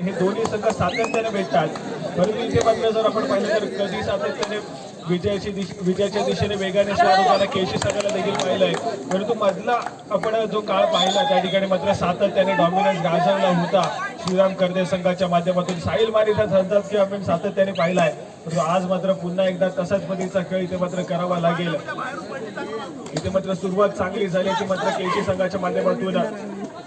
हे दोन्ही संघ सातत्याने भेटतात. परंतु इथे मात्र जर आपण पाहिलं तर कधी सातत्याने विजयाची दिश विजयाच्या दिशेने वेगाने स्वरूपाला केशी संघाला देखील पाहिलंय. परंतु मधला आपण जो काळ पाहिला त्या ठिकाणी मात्र सातत्याने डॉमिनन्स गाजवला होता. श्रीराम कर्दे संघाच्या माध्यमातून साहिल मारीचा झंझाट की आपण सातत्याने पाहिलाय. परंतु आज मात्र पुन्हा एकदा तसाच पद्धतीचा खेळ इथे मात्र करावा लागेल. इथे मात्र सुरुवात चांगली झाल्याची मात्र केसी संघाच्या माध्यमातून.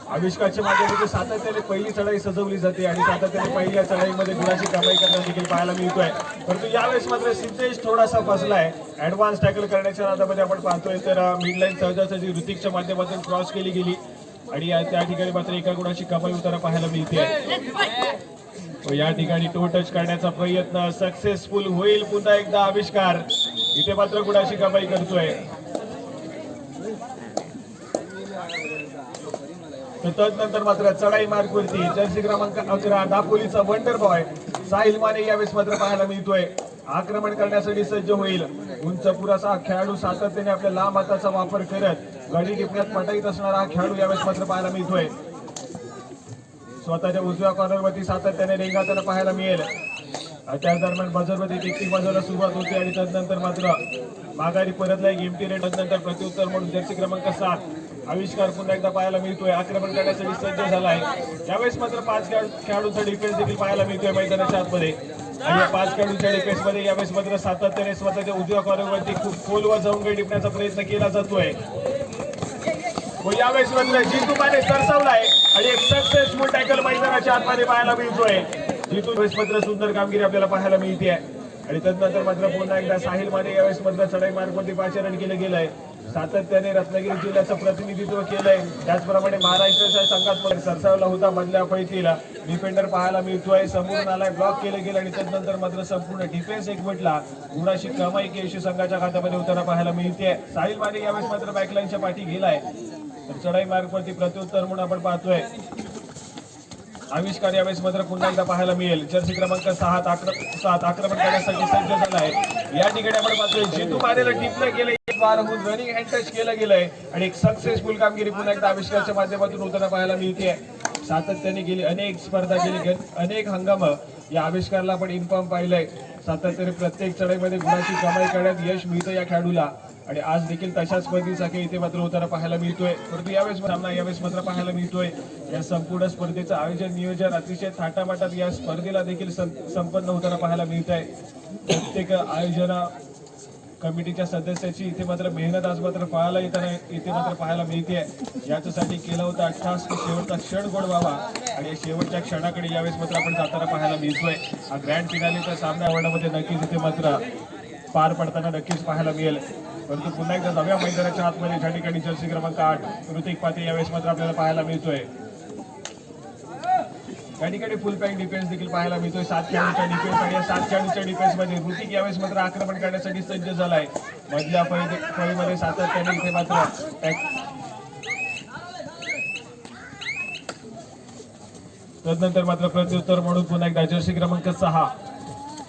आविष्कारच्या माध्यमातून सातत्याने पहिली चढाई सजवली जाते आणि सातत्याने पहिल्या चढाईमध्ये गुणाची कमाई करणं देखील पाहायला मिळतोय. परंतु यावेळेस मात्र सिद्धेश थोडासा फसलाय. ऍडव्हान्स टॅकल करण्याच्या नादामध्ये आपण पाहतोय तर मिडलाईन सहजासहजी ऋतिकच्या माध्यमातून क्रॉस केली गेली. आणि या- त्या ठिकाणी मात्र एका गुणाची कमाई उतारा पाहायला मिळते. या ठिकाणी टो टच करण्याचा प्रयत्न सक्सेसफुल होईल पुन्हा एकदा आविष्कार. इथे मात्र गुणाची कमाई करतोय. तर तदनंतर मात्र चढाई मार्गवरती जर्सी क्रमांक अकरा दापोलीचा वंडर बॉय साहिल माने यावेळेस मात्र पाहायला मिळतोय. आक्रमण करण्यासाठी सज्ज होईल. उंच पुरासा हा खेळाडू सातत्याने आपल्या लांब हाताचा वापर करत गडी टिपण्यात पटाईत असणारा हा खेळाडू यावेळेस मात्र पाहायला मिळतोय. स्वतःच्या उजव्या कॉर्नरवरती सातत्याने रेंगाळताना पाहायला मिळेल. त्या दरम्यान बजरमध्ये टिकटिक वाजवायला सुरुवात होते आणि तदनंतर मात्र माघारी परतला. एक एमटी रेट नंतर प्रत्युत्तर म्हणून जर्सी क्रमांक सात. आविष्कार पुन्हा एकदा पाहायला मिळतोय. आक्रमण करण्यासाठी सज्ज झाला आहे. यावेळेस मात्र पाच खेळाडूंचा डिफेन्स देखील पाहायला मिळतोय मैदानाच्या आतमध्ये. आणि पाच खेळाडूंच्या डिफेन्समध्ये यावेळेस मात्र सातत्याने स्वतःच्या उजव्या कॉर्नरवरती खूप खोलवर जाऊन काही टिपण्याचा प्रयत्न केला जातोय. व यावेळेस मात्र जितू माने सरसावलाय आणि एक सक्सेसफुल टॅकल मैदानाच्या आतमध्ये पाहायला मिळतोय. जितू मात्र सुंदर कामगिरी आपल्याला पाहायला मिळते आणि तदनंतर मात्र पुन्हा एकदा साहिल माने यावेळेस मात्र चढाई मार्गमध्ये पाचारण केलं गेलंय सातत्याने रत्नागिरी जिल्ह्याचं प्रतिनिधित्व केलंय. त्याचप्रमाणे महाराष्ट्राच्या संघात सरसावला होता मधल्या पैकीला डिफेंडर पाहायला मिळतोय. समोरून आलाय ब्लॉक केलं गेलं आणि त्यानंतर मात्र संपूर्ण डिफेन्स एक म्हटला. गुणाशी कमाई केशी संघाच्या खात्यामध्ये उतारा पाहायला मिळते साहिल माने यावेळेस मात्र बॅकलाईनच्या पाठी गेलाय. तर चढाई मार्गवरती प्रत्युत्तर म्हणून आपण पाहतोय. आविष्कार यावेळेस मात्र पुन्हा एकदा पाहायला मिळेल. जर्सी क्रमांक सहा आक्र सात आक्रमण करण्यासाठी सज्ज झाला आहे. या ठिकाणी आपण पाहतोय जितू मारेला टिपलं गेलं रनिंग हँड टच केलं गेलंय. आणि एक सक्सेसफुल कामगिरी पुन्हा एकदा आविष्कारच्या माध्यमातून होताना पाहायला मिळते सातत्याने गेली अनेक स्पर्धा गेली अनेक हंगाम या आविष्कारला आपण इन्फॉर्म पाहिलंय. सातत्याने प्रत्येक चढाईमध्ये गुणाची कमाई करण्यात यश मिळतं या खेळाडूला. आणि आज देखील तशाच स्पर्धेसाठी इथे मात्र होताना पाहायला मिळतोय. परंतु यावेळेस सामना यावेळेस मात्र पाहायला मिळतोय. या संपूर्ण स्पर्धेचं आयोजन नियोजन अतिशय थाटामाटात या स्पर्धेला देखील संपन्न होताना पाहायला मिळत आहे प्रत्येक आयोजना कमिटीच्या सदस्याची इथे मात्र मेहनत आज मात्र पाहायला येताना इथे मात्र पाहायला मिळते याच्यासाठी केला होता अठ्ठास शेवटचा क्षण गोड व्हावा. आणि या शेवटच्या क्षणाकडे यावेळेस मात्र आपण जाताना पाहायला मिळतोय. हा ग्रँड फिनालीचा सामना आवडण्यामध्ये नक्कीच इथे मात्र पार पडताना नक्कीच पाहायला मिळेल. परंतु पुन्हा एकदा नव्या मैदानाच्या आतमध्ये ज्या ठिकाणी जर्सी क्रमांक आठ ऋतिक पाते यावेळेस मात्र आपल्याला पाहायला मिळतोय. या ठिकाणी फुल पॅक डिफेन्स देखील पाहायला मिळतोय. सात खेळाडूच्या डिफेन्स आणि या सात खेळाडूच्या डिफेन्समध्ये ऋतिक यावेळेस मात्र आक्रमण करण्यासाठी सज्ज झालाय. मधल्या फळीमध्ये सातत्याने इथे मात्र तदनंतर मात्र प्रत्युत्तर म्हणून पुन्हा एकदा जर्सी क्रमांक सहा.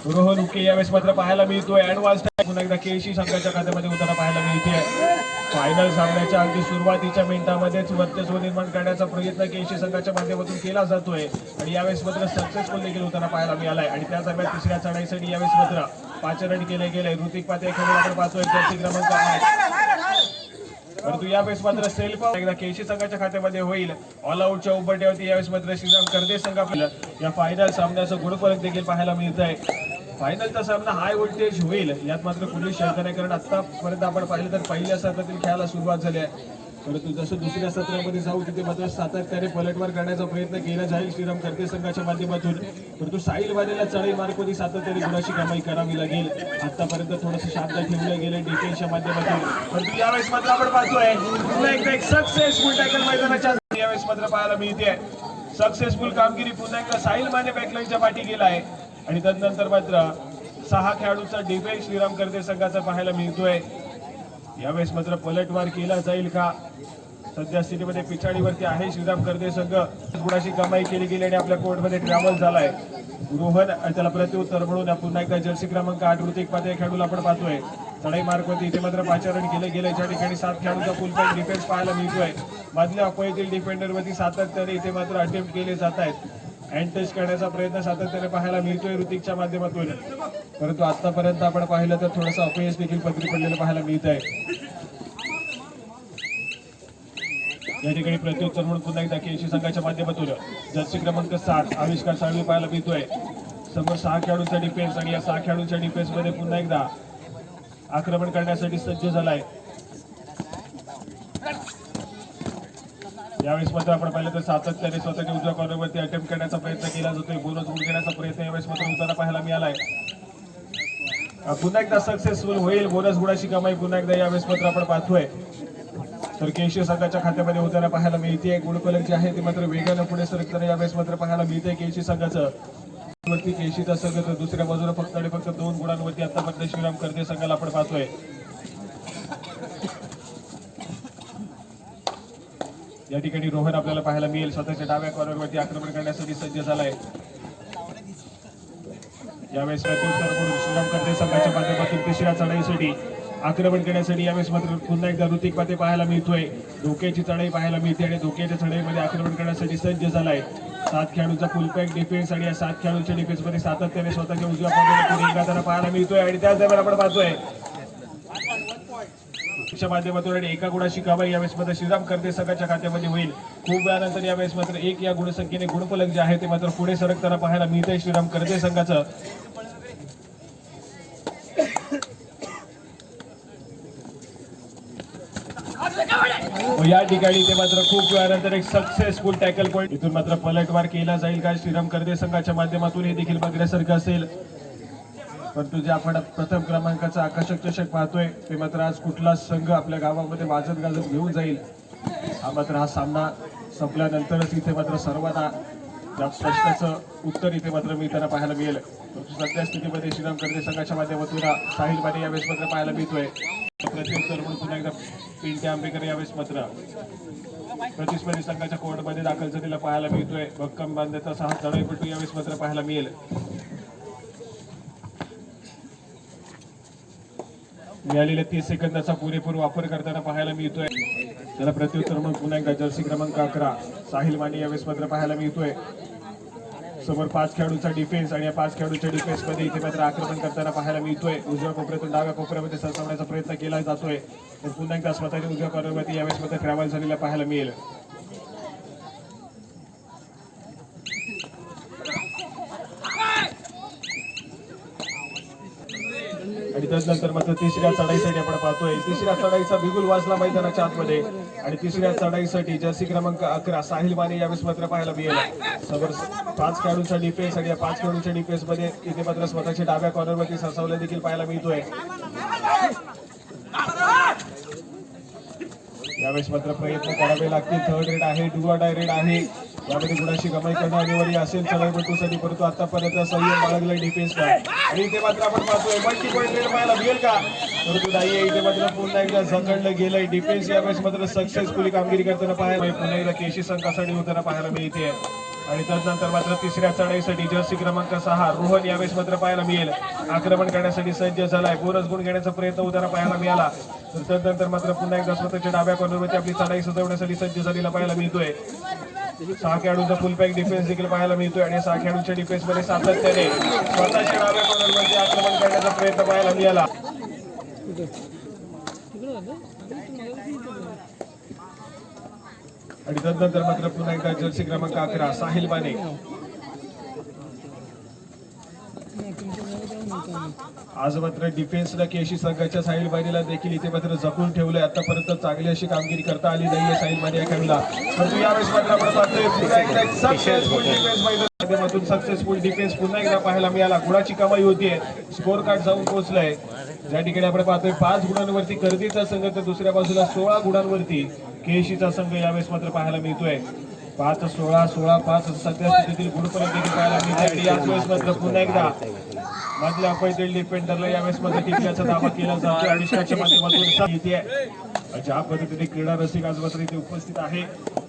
रोहन उके यावेळेस मात्र पाहायला मिळतोय. ऍडव्हान्स पुन्हा एकदा केशी संघाच्या खात्यामध्ये उतारा पाहायला मिळते. फायनल सामन्याच्या अगदी सुरुवातीच्या मिनिटामध्येच वर्चस्व निर्माण करण्याचा प्रयत्न केशी संघाच्या माध्यमातून केला जातोय. आणि यावेळेस मात्र सक्सेसफुल देखील होताना पाहायला मिळालाय. आणि त्या दरम्यान तिसऱ्या चढाईसाठी यावेळेस मात्र पाच रन केले गेले. ऋतिक पाते खेळून आपण पाहतोय. जर्सी क्रमांक आठ. परंतु यावेळेस मात्र सेल्फ एकदा केशी संघाच्या खात्यामध्ये होईल. ऑल आउटच्या उबट्यावरती यावेळेस मात्र श्रीराम कर्दे संघ आपल्याला या फायनल सामन्याचं गुणफलक देखील पाहायला मिळत आहे फायनलचा सामना हाय व्होल्टेज होईल यात मात्र कुणी शंका नाही कारण आतापर्यंत आपण पाहिलं तर पहिल्या सत्रातील खेळाला सुरुवात झाली आहे. परंतु जसं दुसऱ्या सत्रामध्ये जाऊ तिथे मात्र सातत्याने पलटवार करण्याचा प्रयत्न केला जाईल श्रीराम कर्ते संघाच्या माध्यमातून. परंतु साहिल वादेला चढाई मार्गमध्ये सातत्याने गुणाची कमाई करावी लागेल. आतापर्यंत थोडंसं शांत ठेवलं गेलं डिफेन्सच्या माध्यमातून. परंतु यावेळेस मात्र आपण पाहतोय पुन्हा एकदा एक सक्सेसफुल टॅकल मैदानाच्या यावेळेस मात्र पाहायला मिळते. सक्सेसफुल कामगिरी पुन्हा एकदा साहिल माने बॅकलाईनच्या पाठी गेला आहे आणि तदनंतर मात्र सहा खेळाडूचा डिफेन्स श्रीराम कर्ते संघाचा पाहायला मिळतोय. यावेळेस मात्र पलटवार केला जाईल का? सध्या स्थितीमध्ये पिछाडीवरती आहे श्रीराम कर्दे संघ. गुणाची कमाई केली गेली आणि आपल्या कोर्टमध्ये ट्रॅव्हल झालाय. रोहन आणि त्याला प्रत्युत्तर म्हणून पुन्हा एकदा जर्सी क्रमांक आठ ऋतिक पाते खेळाडूला आपण पाहतोय. चढाई मार्गवरती इथे मात्र पाचारण केले गेले ज्या ठिकाणी सात खेळाडूचा फुल डिफेन्स पाहायला मिळतोय. मधल्या अपयतील डिफेंडरवरती सातत्याने इथे मात्र अटेम्प्ट केले जात आहेत. हँड टच करण्याचा प्रयत्न सातत्याने पाहायला मिळतोय ऋतिकच्या माध्यमातून. परंतु आतापर्यंत आपण पाहिलं तर थोडंसं अपयश देखील पदरी पडलेलं पाहायला मिळत आहे या ठिकाणी प्रत्युत्तर म्हणून पुन्हा एकदा केशी संघाच्या माध्यमातून. जर्सी क्रमांक सात आविष्कार साळवी पाहायला मिळतोय. समोर सहा खेळाडूंचा डिफेन्स आणि या सहा खेळाडूंच्या डिफेन्समध्ये पुन्हा एकदा आक्रमण करण्यासाठी सज्ज झालाय. यावेळेस मात्र आपण पाहिलं तर सातत्याने स्वतःच्या उजव्या कॉर्नरवरती अटेम्प्ट करण्याचा प्रयत्न केला जातोय. बोनस गुण घेण्याचा प्रयत्न यावेळेस मात्र होताना पाहायला मिळालाय. पुन्हा एकदा सक्सेसफुल होईल. बोनस गुणाची कमाई पुन्हा एकदा यावेळेस मात्र आपण पाहतोय. तर केशव संघाच्या खात्यामध्ये होताना पाहायला मिळते गुणफलक जे आहे ते मात्र वेगानं पुढे सरकताना यावेळेस मात्र पाहायला मिळते केशी संघाचं. वरती केशीचा संघ तर दुसऱ्या बाजूला फक्त आणि फक्त दोन गुणांवरती आतापर्यंत श्रीराम करते संघाला आपण पाहतोय. या ठिकाणी रोहन आपल्याला पाहायला मिळेल. स्वतःच्या डाव्या कॉर्नरवरती आक्रमण करण्यासाठी सज्ज झालाय. यावेळेस श्रीराम करते. संघाच्या माध्यमातून तिसऱ्या चढाईसाठी आक्रमण करण्यासाठी यावेळेस मात्र पुन्हा एकदा ऋतिक पाते पाहायला मिळतोय. धोक्याची चढाई पाहायला मिळते आणि धोक्याच्या चढाईमध्ये आक्रमण करण्यासाठी सज्ज झालाय. सात खेळाडूचा फुलपॅक डिफेन्स आणि या सात खेळाडूंच्या डिफेन्समध्ये सातत्याने स्वतःच्या उजव्या कॉर्नरवरती रेंगाळताना पाहायला मिळतोय आणि त्याच दरम्यान आपण पाहतोय. च्या माध्यमातून आणि एका गुणाची कमाई यावेळेस मात्र श्रीराम करते संघाच्या खात्यामध्ये होईल. खूप वेळानंतर यावेळेस मात्र एक या गुणसंख्येने गुणफलक जे आहे ते मात्र पुढे सरकताना पाहायला मिळतंय श्रीराम करते संघाचं. या ठिकाणी ते मात्र खूप वेळानंतर एक सक्सेसफुल टॅकल पॉईंट इथून मात्र पलटवार केला जाईल का श्रीराम करते संघाच्या माध्यमातून? हे देखील बघण्यासारखं असेल. परंतु जे आपण प्रथम क्रमांकाचा आकर्षक चषक पाहतोय ते मात्र आज कुठला संघ आपल्या गावामध्ये वाजत गाजत घेऊन जाईल? हा मात्र हा सामना संपल्यानंतरच इथे मात्र सर्वांना त्या प्रश्नाचं उत्तर इथे मात्र मिळताना पाहायला मिळेल. परंतु सध्या स्थितीमध्ये श्रीराम कर्जे संघाच्या माध्यमातून साहिल माने यावेळेस मात्र पाहायला मिळतोय. प्रत्युत्तर म्हणून पुन्हा एकदा पिंटे आंबेकर यावेळेस मात्र. प्रतिस्पर्धी संघाच्या कोर्टमध्ये दाखल झालेला पाहायला मिळतोय. भक्कम बांधण्याचा सहा चढाईपटू यावेळेस मात्र पाहायला मिळेल. मिळालेल्या तीस सेकंदाचा पुरेपूर वापर करताना पाहायला मिळतोय. त्याला प्रत्युत्तर म्हणून पुन्हा एकदा जर्सी क्रमांक अकरा साहिल माने यावेळेस मात्र पाहायला मिळतोय. समोर पाच खेळाडूंचा डिफेन्स आणि या पाच खेळाडूच्या डिफेन्समध्ये इथे मात्र आक्रमण करताना पाहायला मिळतोय. उजव्या कोपऱ्यातून डाव्या कोपऱ्यामध्ये सरसावण्याचा प्रयत्न केला जातोय. तर पुन्हा एकदा स्वतःच्या उजव्या कॉर्नरमध्ये यावेळेस मात्र ट्रॅव्हल झालेला पाहायला मिळेल. आणि त्यानंतर मात्र तिसऱ्या चढाईसाठी आपण पाहतोय. तिसऱ्या चढाईचा बिगुल वाजला मैदानाच्या आतमध्ये. आणि तिसऱ्या चढाईसाठी जर्सी क्रमांक अकरा साहिल माने यावेळेस मात्र पाहायला मिळेल. समोर पाच खेळाडूंचा डिफेन्स आणि या पाच खेळाडूंच्या डिफेन्समध्ये इथे मात्र स्वतःच्या डाव्या कॉर्नरवरती सरसावल्या देखील पाहायला मिळतोय. यावेळेस मात्र प्रयत्न करावे लागतील. थर्ड रेड आहे डुआ डाय रेड आहे. यामध्ये गुणाची कमाई करणं अनिवार्य असेल चढाईपटूसाठी परंतु आतापर्यंत संयम बाळगला डिफेन्सला आणि इथे मात्र आपण पाहतोय मल्टी पॉईंट रेड पाहायला मिळेल का? परंतु नाही इथे मात्र पुन्हा एकदा झगडलं गेलंय. डिफेन्स यावेळेस मात्र सक्सेसफुली कामगिरी करताना पाहायला पुन्हा एकदा केशी संघासाठी होताना पाहायला मिळते. आणि त्यानंतर मात्र तिसऱ्या चढाईसाठी जर्सी क्रमांक सहा रोहन यावेळेस मात्र पाहायला मिळेल. आक्रमण करण्यासाठी सज्ज झालाय. बोरस गुण घेण्याचा प्रयत्न होताना पाहायला मिळाला. तर त्यानंतर मात्र पुन्हा एकदा स्वतःच्या डाव्या कॉर्नरवरती आपली चढाई सजवण्यासाठी सज्ज झालेला पाहायला मिळतोय. सहा खेळाडूंचा फुल पॅक डिफेन्स देखील पाहायला मिळतोय आणि सहा खेळाडूंच्या डिफेन्समध्ये सातत्याने स्वतःच्या डाव्या आक्रमण करण्याचा प्रयत्न पाहायला मिळाला. आणि तदनंतर मात्र पुन्हा एकदा जर्सी क्रमांक अकरा साहिल बाने आज मात्र डिफेन्सला केशी संघाच्या साहिल मानेला देखील इथे मात्र जपून ठेवलंय. आतापर्यंत चांगली अशी कामगिरी करता आली नाहीये साहिल या खेळला परंतु यावेळेस मात्र आपण पाहतोय सक्सेसफुल डिफेन्स माध्यमातून सक्सेसफुल डिफेन्स पुन्हा एकदा पाहायला मिळाला. गुणाची कमाई होतीये. स्कोर कार्ड जाऊन पोहोचलाय. ज्या ठिकाणी आपण पाहतोय पाच गुणांवरती गर्दीचा संघ तर दुसऱ्या बाजूला सोळा गुणांवरती केशीचा संघ यावेळेस मात्र पाहायला मिळतोय. पाच सोळा सोळा पाच सध्या स्थितीतील गुणपर्यंत पाहायला मिळते आणि याच वेळेस मात्र पुन्हा एकदा मधल्या पैदल डिफेंडरला यावेळेस मध्ये टिकल्याचा दावा केला जातो अनुष्काच्या माध्यमातून येते ज्या पद्धतीने क्रीडा रसिक आज मात्र इथे उपस्थित आहे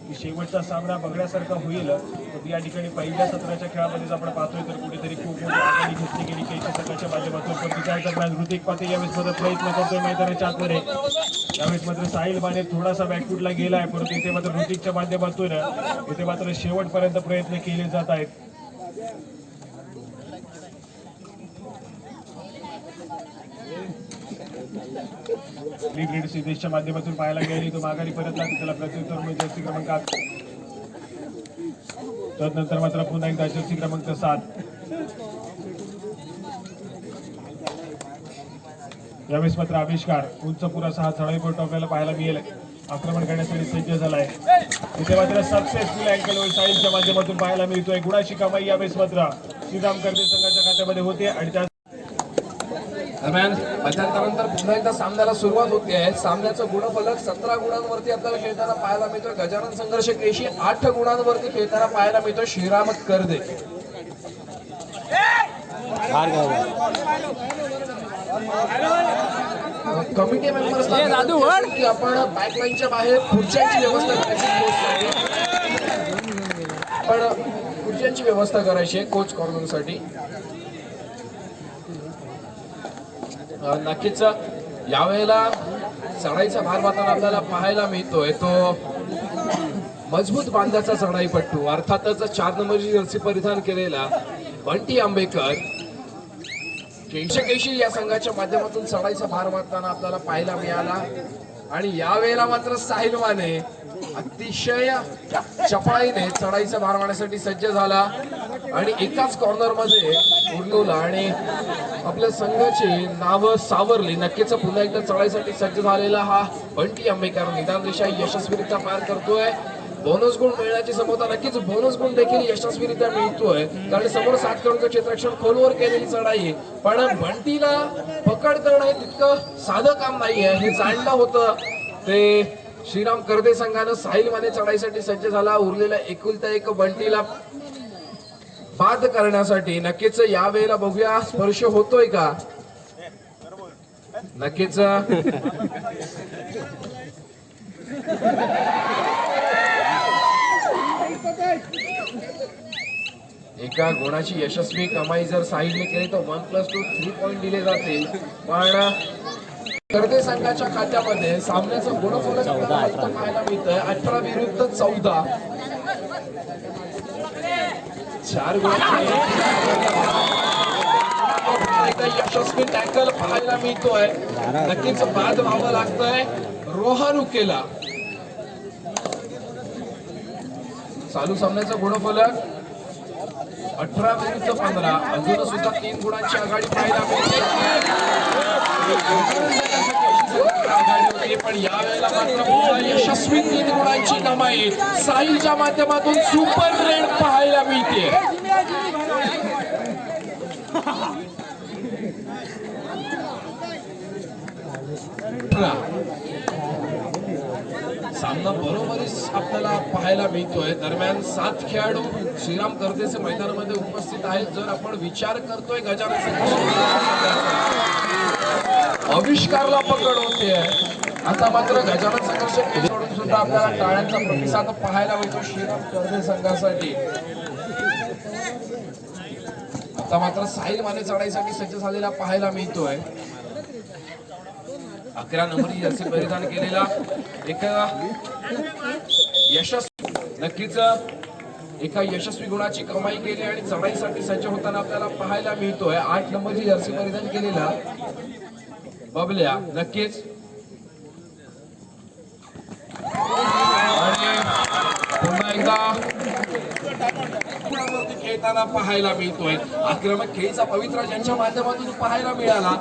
की शेवटचा सामना बघण्यासारखा होईल. तर या ठिकाणी पहिल्या सत्राच्या खेळामध्येच आपण पाहतोय तर कुठेतरी खूप मोठी आघाडी घेतली गेली. केच्या संघाच्या माध्यमातून पण त्या दरम्यान ऋतिक पाते यावेळेस मध्ये प्रयत्न करतोय मैदानाच्या आतमध्ये. यावेळेस मात्र साहिल माने थोडासा बॅकफूटला गेलाय परंतु इथे मात्र ऋतिकच्या माध्यमातून इथे मात्र शेवटपर्यंत प्रयत्न केले जात आहेत. ग्रेड सिद्धेशच्या माध्यमातून पाहायला गेली तो माघारी परत त्याला प्रत्युत्तर म्हणजे जर्सी क्रमांक तदनंतर मात्र पुन्हा एकदा जर्सी क्रमांक सात. यावेळेस मात्र आविष्कार उंच पुरा हा चढाई टोकाला पाहायला मिळेल. आक्रमण करण्यासाठी सज्ज झालाय. इथे मात्र सक्सेसफुल अँकल साईलच्या माध्यमातून पाहायला मिळतोय. गुणाची कमाई यावेळेस मात्र श्रीराम कर्जे संघाच्या खात्यामध्ये होते आणि त्या दरम्यान मध्यांतरानंतर पुन्हा एकदा सामन्याला सुरुवात होते. आहे सामन्याचं गुणफलक सतरा गुणांवरती आपल्याला खेळताना पाहायला मिळतोय. गजानन संघर्ष केशी आठ गुणांवरती खेळताना पाहायला मिळतोय श्रीराम करदे. कमिटी मेंबर्स की आपण पाईपलाईनच्या बाहेर खुर्च्यांची व्यवस्था करायची पण खुर्च्यांची व्यवस्था करायची आहे कोच कॉर्नरसाठी नक्कीच यावेळेला चढाईचा भार मात्र आपल्याला पाहायला मिळतोय. तो मजबूत बांधाचा चढाईपट्टू अर्थातच चार नंबरची जर्सी परिधान केलेला बंटी आंबेकर केशकेशी या संघाच्या माध्यमातून चढाईचा भार मारताना आपल्याला पाहायला मिळाला. आणि यावेळेला मात्र साहिल माने अतिशय चपळाईने चढाईचा भार मारण्यासाठी सज्ज झाला. आणि एकाच कॉर्नरमध्ये उरलवला आणि आपल्या संघाची नाव सावरली. नक्कीच पुन्हा एकदा चढाईसाठी सज्ज झालेला हा बंटी आंबेकर निदान दिशा यशस्वीरित्या पार करतोय. बोनस गुण मिळण्याची समता नक्कीच बोनस गुण देखील यशस्वीरित्या मिळतोय. कारण समोर सात करोडचं क्षेत्रक्षण खोलवर केलेली चढाई पण बंटीला पकड करणं हे तितकं साधं काम नाहीये. हे जाणलं होतं. ते श्रीराम कर्दे संघानं साहिल माने चढाईसाठी सज्ज झाला. उरलेला एकुलता एक बंटीला बाद करण्यासाठी नक्कीच या वेळेला बघूया. स्पर्श होतोय का? नक्कीच. एका गुणाची यशस्वी कमाई जर साहिलने केली तर one plus two three point दिले जातील पण करते संघाच्या खात्यामध्ये सामन्याचं गुणफलक पाहायला मिळतंय. अठरा विरुद्ध चौदा. चार यशस्वी टॅकल पाहायला मिळतोय. नक्कीच बाद व्हावं लागतंय. रोहन उकेला. चालू सामन्याचा गुणफलक अठरा विरुद्ध पंधरा. अजून सुद्धा तीन गुणांची आघाडी पाहायला मिळते. पण यावेळेला मात्र यशस्वी तीन गुणांची कमाई. साहिलच्या माध्यमातून सुपर रेड पाहायला मिळते. सामना बरोबरीच आपल्याला पाहायला मिळतोय. दरम्यान सात खेळाडू श्रीराम कर्देचे मैदानामध्ये उपस्थित आहेत. जर आपण विचार करतोय गजानन आविष्कारला पकड होते आता मात्र गजानन संघर्ष सोडून सुद्धा आपल्याला टाळ्यांचा प्रतिसाद पाहायला मिळतो श्रीराम कर्दे संघासाठी. आता मात्र साहिल माने चढाईसाठी सज्ज झालेला पाहायला मिळतोय. अकरा नंबर जर्सी परिधान केलेला एक यशस्वी नक्कीच एका यशस्वी गुणाची कमाई केली आणि चढाईसाठी सज्ज होताना आपल्याला पाहायला मिळतोय. आठ नंबरची जर्सी परिधान केलेला बबल्या नक्कीच. पुन्हा एकदा खेळताना पाहायला मिळतोय. आक्रमक खेळीचा पवित्रा ज्यांच्या माध्यमातून पाहायला मिळाला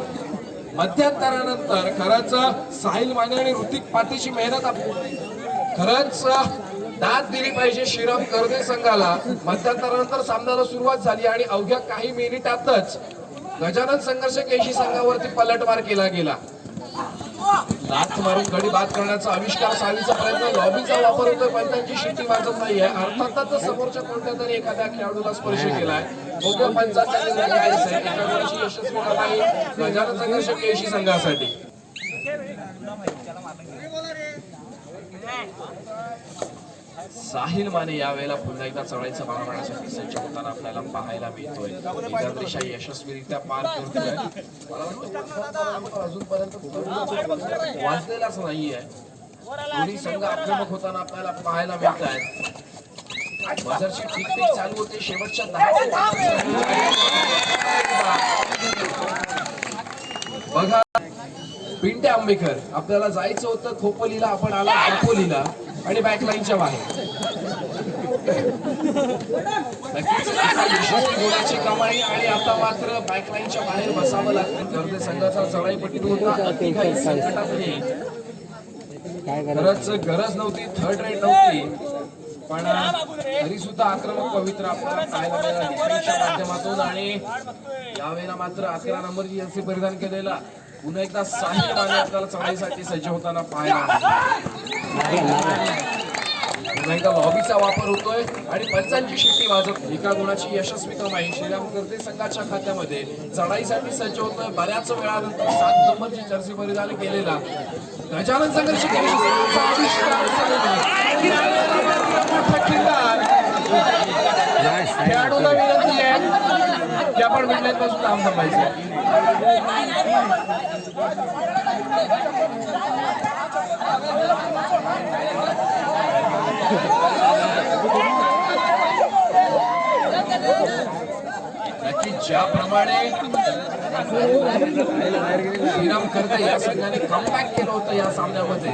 मध्यंतरानंतर खरंच साहिल माने आणि ऋतिक पाटीची मेहनत खरंच दाद दिली पाहिजे श्रीराम कर्दे संघाला. मध्यंतरानंतर सामन्याला सुरुवात झाली आणि अवघ्या काही मिनिटातच गजानन संघर्ष केशी संघावरती पलटवार केला गेला. लाथ मारून घडी बाद करण्याचा आविष्कार सालीचा प्रयत्न लॉबीचा वापर होतोय पण त्यांची शेती वाजत नाहीये. अर्थातच समोरच्या कोणत्या तरी एखाद्या खेळाडूला स्पर्श केलाय. बघूया पंचांचा एका वेळेची यशस्वी कमाई गजानन संघर्ष केशी संघासाठी. साहिल माने यावेळेला पुन्हा एकदा चढाईचा भाग मारण्यासाठी सज्ज होताना आपल्याला पाहायला मिळतोय. निदानरेषा यशस्वीरित्या पार करतोय मला वाटतं अजूनपर्यंत वाचलेलाच नाहीये. दोन्ही संघ आक्रमक होताना आपल्याला पाहायला मिळत आहेत बदरची ठीक ठीक चालू होते. शेवटच्या दहा बघा पिंटे आंबेकर आपल्याला जायचं होतं खोपोलीला. आपण आला खोपोलीला. आणि बॅकलाईनच्या बाहेर नक्कीच. कमाई आणि आता मात्र बॅकलाईनच्या बाहेर बसावं लागतं. गर्दे संघाचा चढाईपट्टी होता. अति संकटातही खरंच गरज नव्हती थर्ड रेट नव्हती. पण तरी सुद्धा आक्रमक पवित्र आपल्याला पाहायला मिळाला माध्यमातून आणि यावेळेला मात्र अकरा नंबरची जर्सी परिधान केलेला पुन्हा एकदा साहित्य माने आपल्याला चढाईसाठी सज्ज होताना पाहायला एकदा हॉबीचा वापर होतोय आणि पंचांची शिट्टी वाजत एका गुणाची यशस्वी कमाई श्रीराम कर्ते संघाच्या खात्यामध्ये. चढाईसाठी सज्ज होतोय. बऱ्याच वेळानंतर सात नंबरची जर्सी परिधान केलेला गजानन संघर्ष खेळाडूला विनंती आहे. की आपण मिडलाईन काम थांबायचं ज्याप्रमाणे श्रीराम करते या संघाने कमबॅक केलं होतं या सामन्यामध्ये.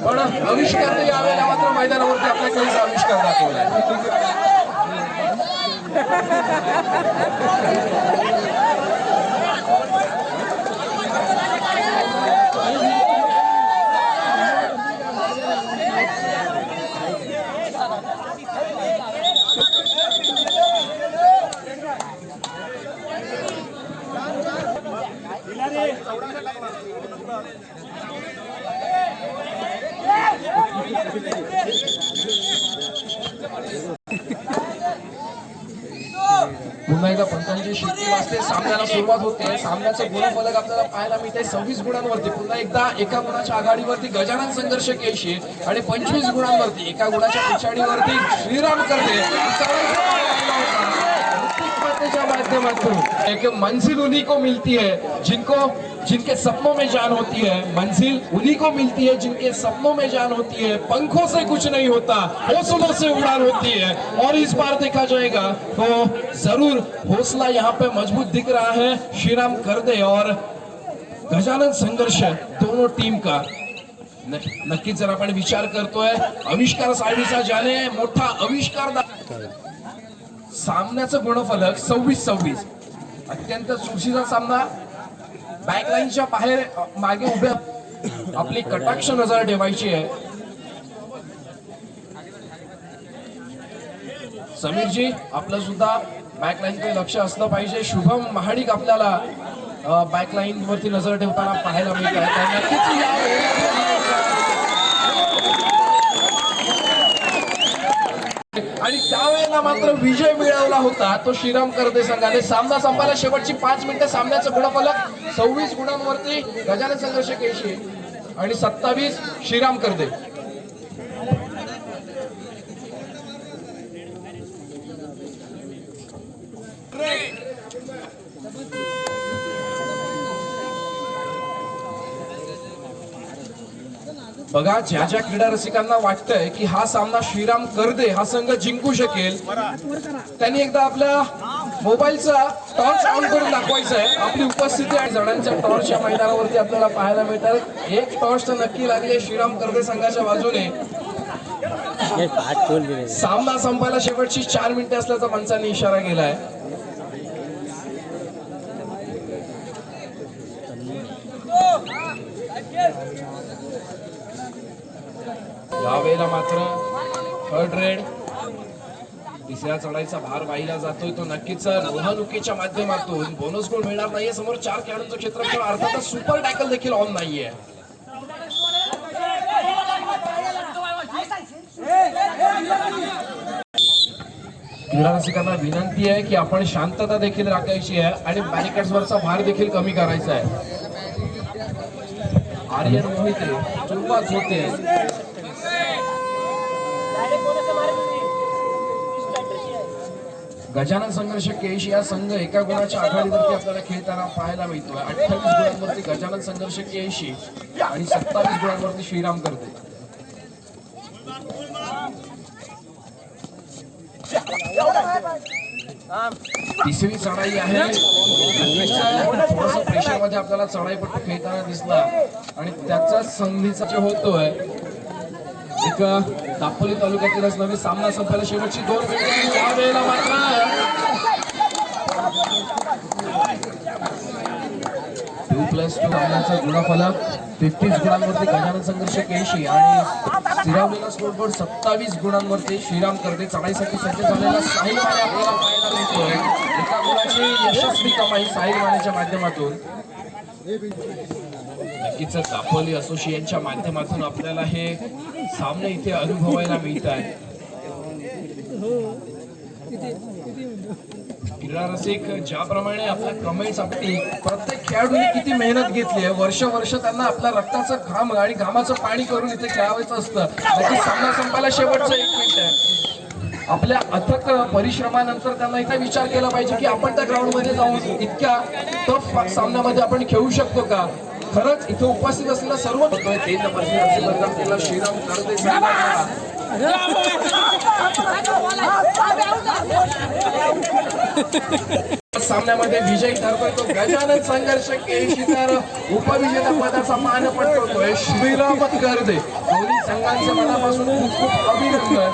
पण आविष्कार यावेळेला मात्र मैदानावरती आपल्या काहीच आविष्कार दाखवला पुन्हा एकदा पंचांची शिट्टी सामन्याला सुरुवात होते सामन्याचं गुणफलक आपल्याला पाहायला मिळते सव्वीस गुणांवरती पुन्हा एकदा एका गुणाच्या आघाडीवरती गजानन संघर्ष केशी आणि पंचवीस गुणांवरती एका गुणाच्या पिछाडीवरती श्रीराम करते माध्यमातून एक मंजिल उन्हीं को मिलती है जिनको जिनके सपनों में जान होती है मंजिल उन्हीं को मिलती है जिनके सपनों में जान होती है पंखों से कुछ नहीं होता हौसलों से उड़ान होती है। और इस बार देखा जाएगा तो जरूर हौसला यहाँ पे मजबूत दिख रहा है। श्री राम कर दे और गजानन संघर्ष दोनों टीम का। नक्कीच जर आपण विचार करतोय। आविष्कार साडीचा ज्याने मोठा आविष्कार सामन्याचं गुणफलक सव्वीस सव्वीस. अत्यंत चुरशीचा सामना. बॅकलाईनच्या बाहेर मागे उभ्या आपली कटाक्ष नजर ठेवायची आहे. समीरजी आपलं सुद्धा बॅकलाईनकडे लक्ष असलं पाहिजे. शुभम महाडिक आपल्याला बॅकलाईन वरती नजर ठेवताना पाहायला मिळत आहे तर नक्कीच या आणि त्यावेळेला मात्र विजय मिळवला होता. तो श्रीराम करदे संघाने सामना संपायला शेवटची पाच मिनिटं सामन्याचं गुणफलक सव्वीस गुणांवरती गजानन संघर्ष केशी आणि सत्तावीस श्रीराम करदे. बघा ज्या ज्या क्रीडा रसिकांना वाटतंय की हा सामना श्रीराम करदे हा संघ जिंकू शकेल त्यांनी एकदा आपल्या मोबाईलचा टॉर्च ऑन करून दाखवायचा आहे आपली उपस्थिती आणि जणांच्या टॉर्च या मैदानावरती आपल्याला पाहायला मिळतात. एक टॉर्च तर नक्की लागली श्रीराम करदे संघाच्या बाजूने. सामना संपायला शेवटची चार मिनिटे असल्याचा पंचांनी इशारा केलाय. यावेळेला मात्र थर्ड रेड तिसऱ्या चढाईचा भार वाहिला जातोय तो नक्कीच रोहनुकेच्या माध्यमातून बोनस गोल मिळणार नाहीये. समोर चार खेळाडूंचं क्षेत्रफळ अर्थातच सुपर टॅकल देखील ऑन नाहीये. क्रीडारसिकांना विनंती आहे की आपण शांतता देखील राखायची आहे आणि बॅरिकेड्स वरचा भार देखील कमी करायचा आहे. आर्यन मोहिते सुरुवात होते. गजानन संघर्ष केश या संघ एका गुणाच्या आघाडीवरती आपल्याला खेळताना पाहायला मिळतोय. अठ्ठावीस गुणांवरती गजानन संघर्ष केशी आणि सत्तावीस गुणांवरती श्रीराम करते तिसरी चढाई आहे. थोडस प्रेशरमध्ये आपल्याला चढाईपट्टू खेळताना दिसला. आणि त्याचा संधीचा जे होतोय एक दापोली तालुक्यातीलच नवे सामना संपायला शेवटची दोन मिनिटं आणि या टू प्लस टू सामन्याचा गुणाफलक तेहतीस गुणांवरती गजानन संघर्ष केशी आणि स्थिरावलेला स्कोर बोर्ड सत्तावीस गुणांवरती श्रीराम करते चढाईसाठी सज्ज झालेला साहिल माने आपल्याला पाहायला मिळतोय. एका गुणाची यशस्वी कमाई साहिल मानेच्या माध्यमातून. नक्कीच दापोली असोसिएशनच्या माध्यमातून आपल्याला हे सामने इथे अनुभवायला मिळत आहे. क्रीडा रसिक ज्याप्रमाणे आपल्या कमेंट्साठी प्रत्येक खेळाडूने किती मेहनत घेतली आहे वर्ष वर्ष त्यांना आपल्या रक्ताचं घाम आणि घामाचं पाणी करून इथे खेळावायचं असतं. नक्कीच सामना संपायला शेवटचं एक मिनिट आहे. आपल्या अथक परिश्रमानंतर त्यांना इथे विचार केला पाहिजे की आपण त्या ग्राउंडमध्ये जाऊन इतक्या टफ सामन्यामध्ये आपण खेळू शकतो का? खरंच इथे उपस्थित असलेला सर्व जर्सी बदनाम श्रीराम करते. सामन्यामध्ये विजय ठरतोय तो गजानन संघर्ष केशी तर उपविजेता पदाचा मान पटकवतोय. श्रीराम गर्दे दोन्ही संघांचे मनापासून खूप खूप अभिनंदन.